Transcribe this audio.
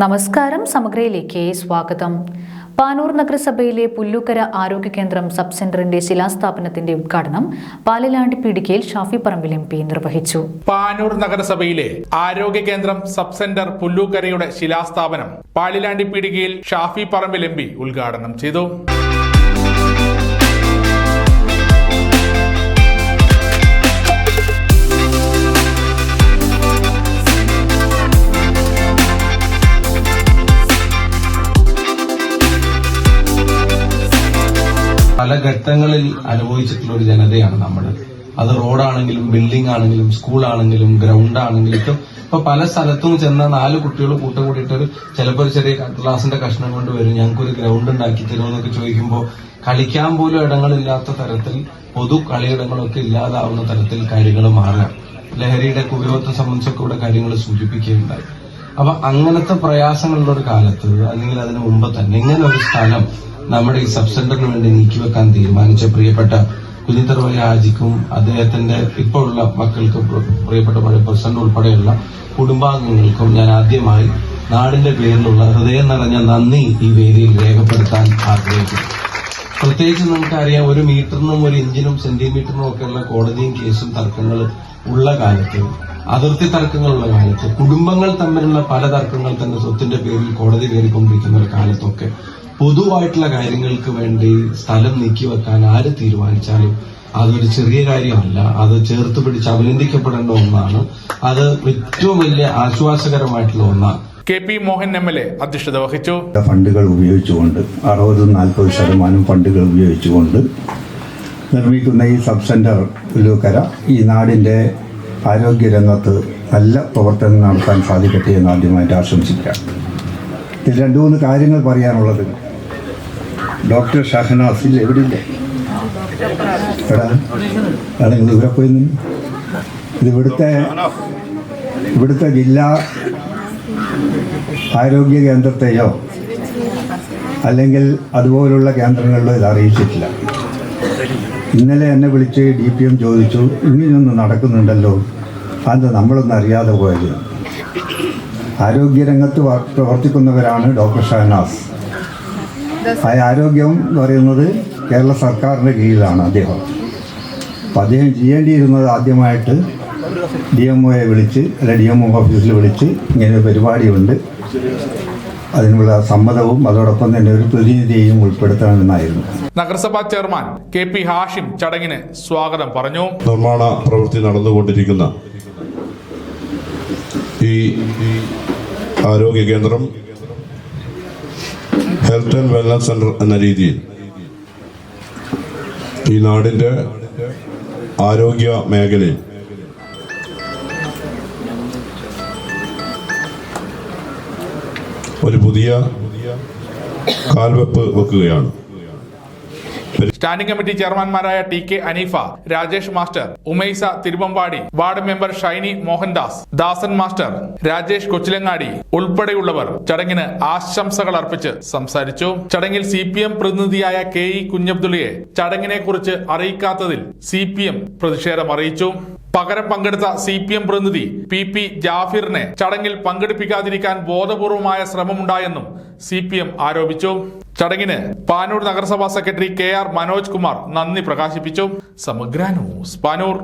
നമസ്കാരം സമഗ്രയിലേക്ക് സ്വാഗതം. പാനൂർ നഗരസഭയിലെ പുല്ലൂക്കര ആരോഗ്യ കേന്ദ്രം സബ് സെന്ററിന്റെ ശിലാസ്ഥാപനത്തിന്റെ ഉദ്ഘാടനം പാലലാണ്ടി പീടികയിൽ ഷാഫി പറമ്പിൽ എം പി നിർവഹിച്ചു. പാനൂർ നഗരസഭയിലെ ആരോഗ്യ കേന്ദ്രം സബ് സെന്റർ പുല്ലൂക്കരയുടെ ശിലാസ്ഥാപനം പാലിലാണ്ടി പീടികയിൽ ഷാഫി പറമ്പിൽ എം ഉദ്ഘാടനം ചെയ്തു. പല ഘട്ടങ്ങളിൽ അനുഭവിച്ചിട്ടുള്ള ഒരു ജനതയാണ് നമ്മൾ അത് റോഡാണെങ്കിലും ബിൽഡിംഗ് ആണെങ്കിലും സ്കൂൾ ആണെങ്കിലും ഗ്രൗണ്ട് ആണെങ്കിലും ഇപ്പൊ പല സ്ഥലത്തും ചെന്ന നാല് കുട്ടികൾ കൂട്ടം കൂടിയിട്ട് ഒരു ചിലപ്പോൾ ഒരു ചെറിയ ക്ലാസിന്റെ കഷ്ണം കൊണ്ട് വരും ഞങ്ങൾക്കൊരു ഗ്രൗണ്ട് ഉണ്ടാക്കി തരുമെന്നൊക്കെ ചോദിക്കുമ്പോൾ കളിക്കാൻ പോലും ഇടങ്ങളില്ലാത്ത തരത്തിൽ പൊതു കളിയിടങ്ങളൊക്കെ ഇല്ലാതാവുന്ന തരത്തിൽ കാര്യങ്ങൾ മാറുക. ലഹരിയുടെ ഉപയോഗത്തെ സംബന്ധിച്ചൊക്കെ ഇവിടെ കാര്യങ്ങൾ സൂചിപ്പിക്കുകയുണ്ടായി. അപ്പൊ അങ്ങനത്തെ പ്രയാസങ്ങളുള്ള ഒരു കാലത്ത് അല്ലെങ്കിൽ അതിനു മുമ്പ് തന്നെ ഇങ്ങനെ ഒരു സ്ഥലം നമ്മുടെ ഈ സബ് സെന്ററിന് വേണ്ടി നീക്കിവെക്കാൻ തീരുമാനിച്ച പ്രിയപ്പെട്ട കുഞ്ഞിത്തറവയ ആജിക്കും അദ്ദേഹത്തിന്റെ ഇപ്പോൾ ഉള്ള മക്കൾക്കും പ്രിയപ്പെട്ട പഴയ പ്രസിഡന്റ് ഉൾപ്പെടെയുള്ള കുടുംബാംഗങ്ങൾക്കും ഞാൻ ആദ്യമായി നാടിന്റെ പേരിലുള്ള ഹൃദയം നിറഞ്ഞ നന്ദി ഈ വേദിയിൽ രേഖപ്പെടുത്താൻ ആഗ്രഹിക്കുന്നു. പ്രത്യേകിച്ച് നമുക്കറിയാം ഒരു മീറ്ററിനും ഒരു ഇഞ്ചിനും സെന്റിമീറ്ററിനും ഒക്കെയുള്ള കോടതിയും കേസും തർക്കങ്ങൾ ഉള്ള കാലത്ത് അതിർത്തി തർക്കങ്ങളുള്ള കാലത്ത് കുടുംബങ്ങൾ തമ്മിലുള്ള പല തർക്കങ്ങൾ തന്നെ സ്വത്തിന്റെ പേരിൽ കോടതി കയറിക്കൊണ്ടിരിക്കുന്ന ഒരു കാലത്തൊക്കെ പൊതുവായിട്ടുള്ള കാര്യങ്ങൾക്ക് വേണ്ടി സ്ഥലം നീക്കി വെക്കാൻ ആര് തീരുമാനിച്ചാലും അതൊരു ചെറിയ കാര്യമല്ല. അത് ചേർത്ത് പിടിച്ച് അഭിനന്ദിക്കപ്പെടേണ്ട ഒന്നാണ്. അത് ഏറ്റവും വലിയ ആശ്വാസകരമായിട്ടുള്ള ഒന്നാണ്. K P Mohan M L A അധ്യക്ഷത വഹിച്ചു. ഫണ്ടുകൾ ഉപയോഗിച്ചുകൊണ്ട് അറുപത് നാൽപ്പത് ശതമാനം ഫണ്ടുകൾ ഉപയോഗിച്ചുകൊണ്ട് നിർമ്മിക്കുന്ന ഈ സബ് സെന്റർ പുല്ലൂക്കര ഈ ആരോഗ്യ ആരോഗ്യരംഗത്ത് നല്ല പ്രവർത്തനം നടത്താൻ സാധിക്കട്ടെ എന്ന് ആദ്യമായിട്ട് ആശംസിക്കാം. ഇതിൽ രണ്ട് മൂന്ന് കാര്യങ്ങൾ പറയാനുള്ളത്. ഡോക്ടർ ഷഹനാസിൽ നിങ്ങൾ ഇവിടെ പോയി ഇത് ഇവിടുത്തെ ഇവിടുത്തെ ജില്ലാ ആരോഗ്യ കേന്ദ്രത്തെയോ അല്ലെങ്കിൽ അതുപോലുള്ള കേന്ദ്രങ്ങളിലോ ഇത് അറിയിച്ചിട്ടില്ല. ഇന്നലെ എന്നെ വിളിച്ച് ഡി പി എം ചോദിച്ചു ഇങ്ങനെയൊന്നും നടക്കുന്നുണ്ടല്ലോ. അത് നമ്മളൊന്നും അറിയാതെ പോയത്. ആരോഗ്യരംഗത്ത് പ്രവർത്തിക്കുന്നവരാണ് ഡോക്ടർ ഷഹനാസ്. ആ ആരോഗ്യം എന്ന് പറയുന്നത് കേരള സർക്കാരിന്റെ കീഴിലാണ് അദ്ദേഹം. അപ്പം അദ്ദേഹം ചെയ്യേണ്ടിയിരുന്നത് ആദ്യമായിട്ട് ഡി എം ഒയെ വിളിച്ച് അല്ലെ ഡി എം ഒ ഓഫീസിൽ വിളിച്ച് ഇങ്ങനെ ഒരു പരിപാടിയുണ്ട്. അതിനുള്ള സമ്മതവും അതോടൊപ്പം തന്നെ ഒരു പ്രതിനിധിയെയും ഉൾപ്പെടുത്തണമെന്നായിരുന്നു. നഗരസഭാ ചെയർമാൻ കെ പി ഹാഷിം ചടങ്ങിന് സ്വാഗതം പറഞ്ഞു. നിർമ്മാണ പ്രവൃത്തി നടന്നുകൊണ്ടിരിക്കുന്ന ഈ ആരോഗ്യ കേന്ദ്രം ഹെൽത്ത് ആൻഡ് വെൽനസ് സെന്റർ എന്ന രീതിയിൽ ഈ നാടിന്റെ ആരോഗ്യ മേഖലയിൽ ഒരു പുതിയ കാൽവെപ്പ് വെക്കുകയാണ്. Standing committee ചെയർമാൻമാരായ T K Aneefa Rajesh master Umaisa Thiruvambadi ward member Shiny Mohandas Dasan master Rajesh Kochilangadi ഉൾപ്പെടെയുള്ളവർ ചടങ്ങിന് ആശംസകൾ അർപ്പിച്ച് സംസാരിച്ചു. ചടങ്ങിൽ സി പി എം പ്രതിനിധിയായ കെ ഇ കുഞ്ഞബ്ദുള്ളയെ ചടങ്ങിനെ കുറിച്ച് അറിയിക്കാത്തതിൽ സി പി എം പ്രതിഷേധം അറിയിച്ചു. പകരം പങ്കെടുത്ത സി പി എം പ്രതിനിധി പി പി ജാഫിറിനെ ചടങ്ങിൽ പങ്കെടുപ്പിക്കാതിരിക്കാൻ ബോധപൂർവമായ ശ്രമമുണ്ടായെന്നും സി പി എം ആരോപിച്ചു. ചടങ്ങിന് പാനൂർ നഗരസഭാ secretary K R Manoj Kumar നന്ദി പ്രകാശിപ്പിച്ചു. സമഗ്ര ന്യൂസ് പാനൂർ